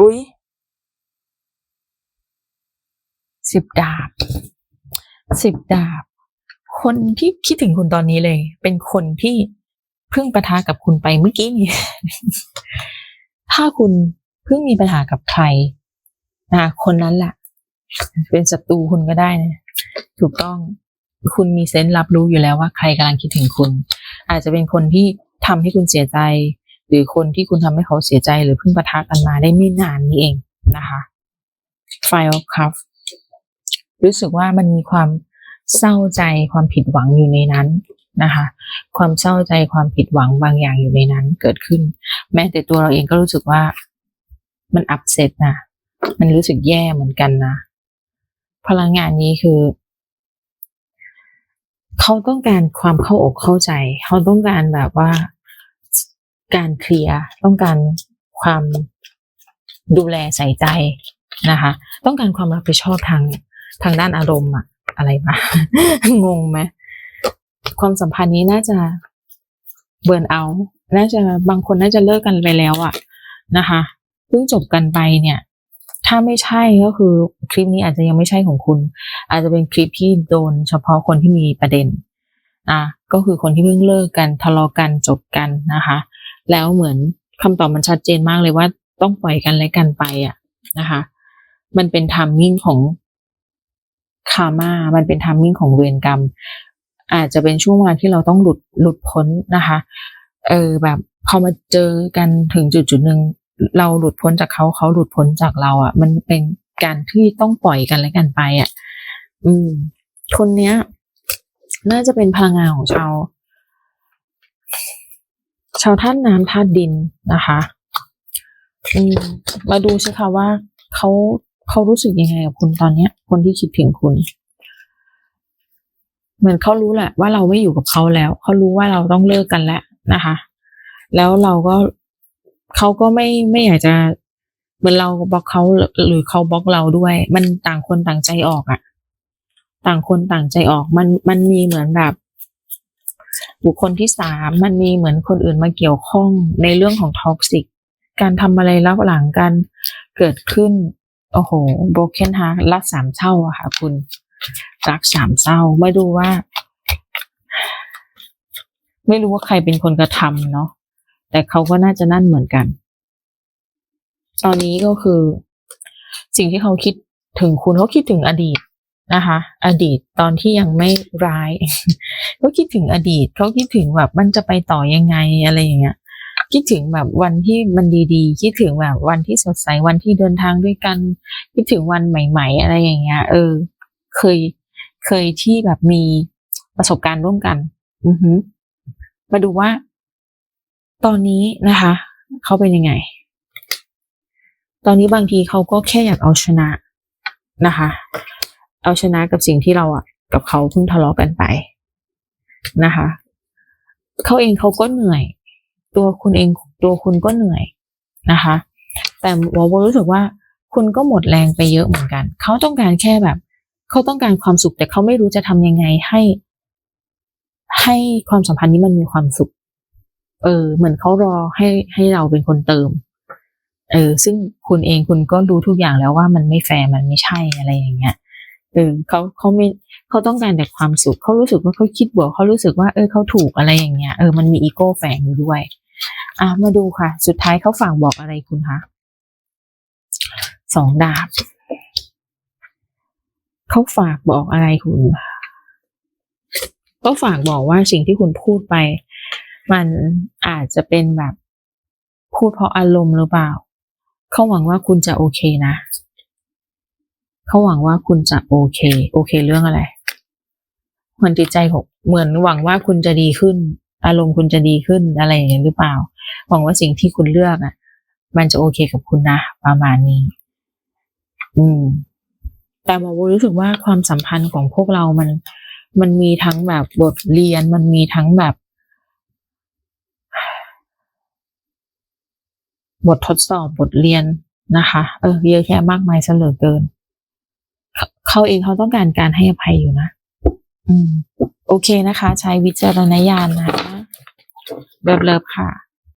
อุ้ยสิบดาบสิบดาบ คนที่คิดถึงคุณตอนนี้เลย เป็นคนที่เพิ่งปะทะกับคุณไปเมื่อกี้นี้ถ้าคุณเพิ่งมีปัญหากับใครนะคนนั้นแหละเป็นศัตรูคุณก็ได้นะถูกต้องคุณมีเซนส์รับรู้อยู่แล้วว่าใครกำลังคิดถึงคุณ อาจจะเป็นคนที่ทำให้คุณเสียใจ หรือคนที่คุณทำให้เขาเสียใจหรือเพิ่งปะทะกันมาได้ไม่นานนี้เองนะคะ File of Cup รู้สึกว่ามันมีความเศร้าใจความผิดหวังอยู่ในนั้นนะคะ ความเศร้าใจความผิดหวังบางอย่างอยู่ในนั้นเกิดขึ้น แม้แต่ตัวเราเองก็รู้สึกว่ามันอับเซตนะมันรู้สึกแย่เหมือนกันนะ พลังงานนี้คือ เขาต้องการความเข้าอกเข้าใจ เขาต้องการแบบว่า การเคลียร์ต้องการความดูแลใส่ใจนะคะ ต้องการความรับผิดชอบทางทางด้านอารมณ์อะอะไรมางงไหมความสัมพันธ์นี้น่าจะเบิร์นเอาน่าจะบางคนน่าจะเลิกกันไปแล้วอะนะคะเพิ่งจบกันไปเนี่ย ถ้าไม่ใช่ก็คือคลิปนี้อาจจะยังไม่ใช่ของคุณ อาจจะเป็นคลิปที่โดนเฉพาะคนที่มีประเด็นอะก็คือคนที่เพิ่งเลิกกันทะเลาะกันจบกันนะคะ แล้วเหมือนคำตอบมันชัดเจนมากเลยว่าต้องปล่อยกันและกันไปอะนะคะ มันเป็นทามมิ่งของคามามันเป็นทามมิ่งของเวรกรรม อาจจะเป็นช่วงเวลาที่เราต้องหลุดหลุดพ้นนะคะ เออแบบพอมาเจอกันถึงจุดจุดหนึ่งเราหลุดพ้นจากเขาเขาหลุดพ้นจากเราอะ่ะ มันเป็นการที่ต้องปล่อยกันและกันไปอะ่ะ อืมคนเนี้ย น่าจะเป็นพลังงานของชาว ชาวธาตุน้ำธาตุดินนะคะมมาดูสิคะว่าเขาเขารู้สึกยังไงกับคุณตอนเนี้ย คนที่คิดถึงคุณ เหมือนเขารู้แหละ ว่าเราไม่อยู่กับเขาแล้วเขารู้ว่าเราต้องเลิกกันแล้วนะคะ แล้วเราก็เขาก็ไม่ไม่อยากจะเหมือนเราบล็อกเขาหรือเขาบล็อกเราด้วย มันต่างคนต่างใจออกอะต่างคนต่างใจออกมันมันมีเหมือนแบบ บุคคลที่สามมันมีเหมือนคนอื่นมาเกี่ยวข้องในเรื่องของท็อกซิกการทำอะไรรับหลังกันเกิดขึ้น โอ้โห broken heart รักสามเศร้าอะค่ะคุณ รักสามเศร้า ไม่รู้ว่า ไม่รู้ว่าใครเป็นคนกระทำเนาะแต่เขาก็น่าจะนั่นเหมือนกัน ตอนนี้ก็คือ สิ่งที่เขาคิดถึงคุณเขาคิดถึงอดีต นะคะ อดีตตอนที่ยังไม่ร้ายเขาคิดถึงอดีตเขาคิดถึงแบบมันจะไปต่อยังไงอะไรอย่างเงี้ยคิดถึงแบบวันที่มันดีๆ คิดถึงแบบวันที่สดใสวันที่เดินทางด้วยกัน คิดถึงวันใหม่ ๆ อะไรอย่างเงี้ย เออ เคยเคยที่แบบมีประสบการณ์ร่วมกัน อือฮึมาดูว่า ตอนนี้นะคะเขาเป็นยังไง ตอนนี้บางทีเขาก็แค่อยากเอาชนะนะคะ เอาชนะกับสิ่งที่เราอะ กับเขาเพิ่งทะเลาะกันไปนะคะเขาเองเขาก็เหนื่อย ตัวคุณเองตัวคุณก็เหนื่อยนะคะ แต่วอลรู้สึกว่า คุณก็หมดแรงไปเยอะเหมือนกัน เขาต้องการแค่แบบเขาต้องการความสุข แต่เขาไม่รู้จะทำยังไงให้ ให้ความสัมพันธ์นี้มันมีความสุข เออ เหมือนเขารอให้ให้เราเป็นคนเติม เออ ซึ่งคุณเองคุณก็รู้ทุกอย่างแล้วว่ามันไม่แฟร์มันไม่ใช่อะไรอย่างเงี้ย เออเขาเขาไม่เขาต้องการแต่ความสุขเขารู้สึกว่าเขาคิดบวกเขารู้สึกว่าเออเขาถูกอะไรอย่างเงี้ยเออมันมีอีโก้แฝงอยู่ด้วย อะมาดูค่ะ สุดท้ายเขาฝากบอกอะไรคุณคะสองดาบเขาฝากบอกอะไรคุณก็ฝากบอกว่าสิ่งที่คุณพูดไป มันอาจจะเป็นแบบพูดเพราะอารมณ์หรือเปล่าเขาหวังว่าคุณจะโอเคนะ เขาหวังว่าคุณจะโอเค โอเคเรื่องอะไรเหมือนจิตใจของเหมือนหวังว่าคุณจะดีขึ้น อารมณ์คุณจะดีขึ้นอะไรอย่างนี้หรือเปล่า หวังว่าสิ่งที่คุณเลือกอะ มันจะโอเคกับคุณนะประมาณนี้ อืม แต่หมอบูรู้สึกว่าความสัมพันธ์ของพวกเรามัน มันมีทั้งแบบบทเรียนมันมีทั้งแบบบททดสอบบทเรียนนะคะ เออเยอะแยะมากมายเสลือเกิน เขาเองเขาต้องการการให้อภัยอยู่นะอืม โอเคนะคะ ใช้วิจารณญาณนะเลิฟๆค่ะ